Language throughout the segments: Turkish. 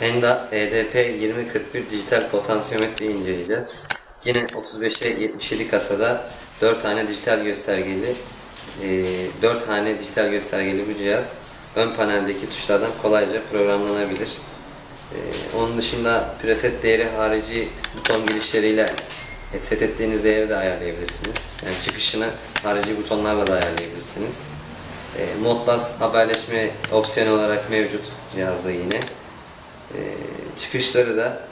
Enda E EDP 2041 dijital potansiyometreyi inceleyeceğiz. Yine 35'e 77 kasada 4 tane dijital göstergeli e, 4 tane dijital göstergeli bu cihaz ön paneldeki tuşlardan kolayca programlanabilir. E, onun dışında preset değeri harici buton girişleriyle set ettiğiniz değeri de ayarlayabilirsiniz. Yani çıkışını harici butonlarla da ayarlayabilirsiniz. E, Modbus haberleşme opsiyonu olarak mevcut cihazda yine. Ee, çıkışları da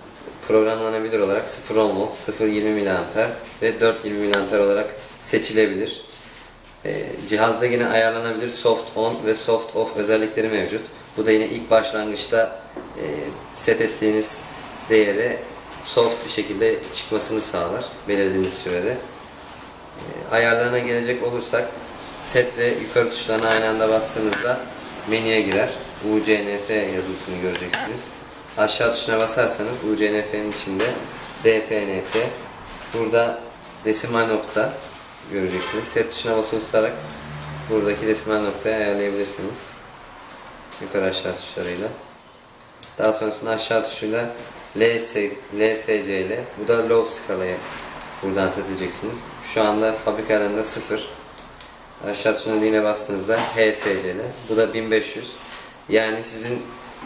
programlanabilir olarak 0.10 volt, 0.20 mAh ve 4.20 mAh olarak seçilebilir. Ee, cihazda yine ayarlanabilir soft on ve soft off özellikleri mevcut. Bu da yine ilk başlangıçta e, set ettiğiniz değere soft bir şekilde çıkmasını sağlar belirlediğiniz sürede. Ee, ayarlarına gelecek olursak set ve yukarı tuşlarına aynı anda bastığınızda menüye girer. UCNF yazısını göreceksiniz. Aşağı tuşuna basarsanız UCNF'nin içinde DPNT burada desimal nokta göreceksiniz. Set tuşuna basılı tutarak buradaki desimal noktayı ayarlayabilirsiniz. Yukarı aşağı tuşlarıyla. Daha sonrasında aşağı tuşuyla LS, LSC ile bu da low skalayı buradan seçeceksiniz. Şu anda fabrika ayarlarında 0. Aşağı tuşuna yine bastığınızda HSC ile bu da 1500. Yani sizin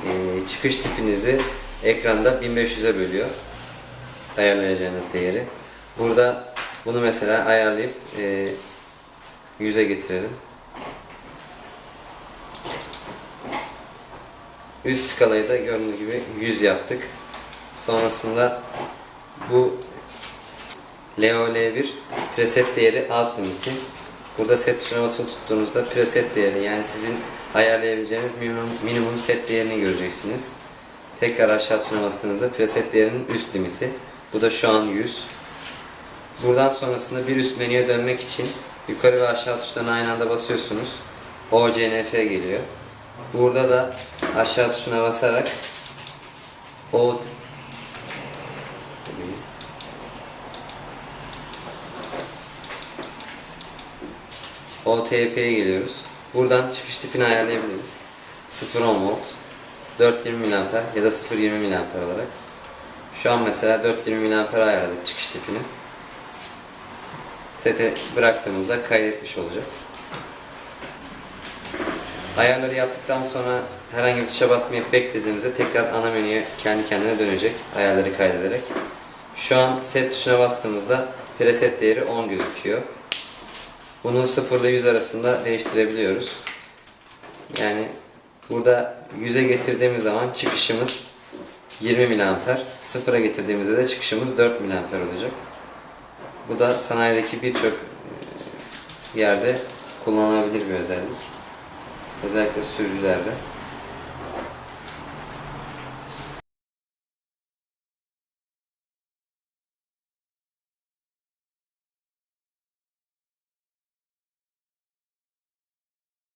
e, çıkış tipinizi ekranda 1500'e bölüyor ayarlayacağınız değeri. Burada bunu mesela ayarlayıp e, 100'e getirelim. Üst skalayı da gördüğünüz gibi 100 yaptık. Sonrasında bu LOL1 preset değeri alt limiti. Burada set tuşuna tuttuğunuzda preset değeri yani sizin ayarlayabileceğiniz minimum, minimum set değerini göreceksiniz. Tekrar aşağı tuşuna preset değerinin üst limiti. Bu da şu an 100. Buradan sonrasında bir üst menüye dönmek için yukarı ve aşağı tuşlarına aynı anda basıyorsunuz. OCNF geliyor. Burada da aşağı tuşuna basarak O OTP'ye geliyoruz. Buradan çıkış tipini ayarlayabiliriz. 0.10 volt, 420 mAh ya da 0.20 mAh olarak. Şu an mesela 420 mAh ayarladık çıkış tipini. Sete bıraktığımızda kaydetmiş olacak. Ayarları yaptıktan sonra herhangi bir tuşa basmayıp beklediğimizde tekrar ana menüye kendi kendine dönecek ayarları kaydederek. Şu an set tuşuna bastığımızda preset değeri 10 gözüküyor. Bunu 0 ile 100 arasında değiştirebiliyoruz. Yani burada 100'e getirdiğimiz zaman çıkışımız 20 mAh, 0'a getirdiğimizde de çıkışımız 4 mAh olacak. Bu da sanayideki birçok e, yerde kullanılabilir bir özellik. Özellikle sürücülerde.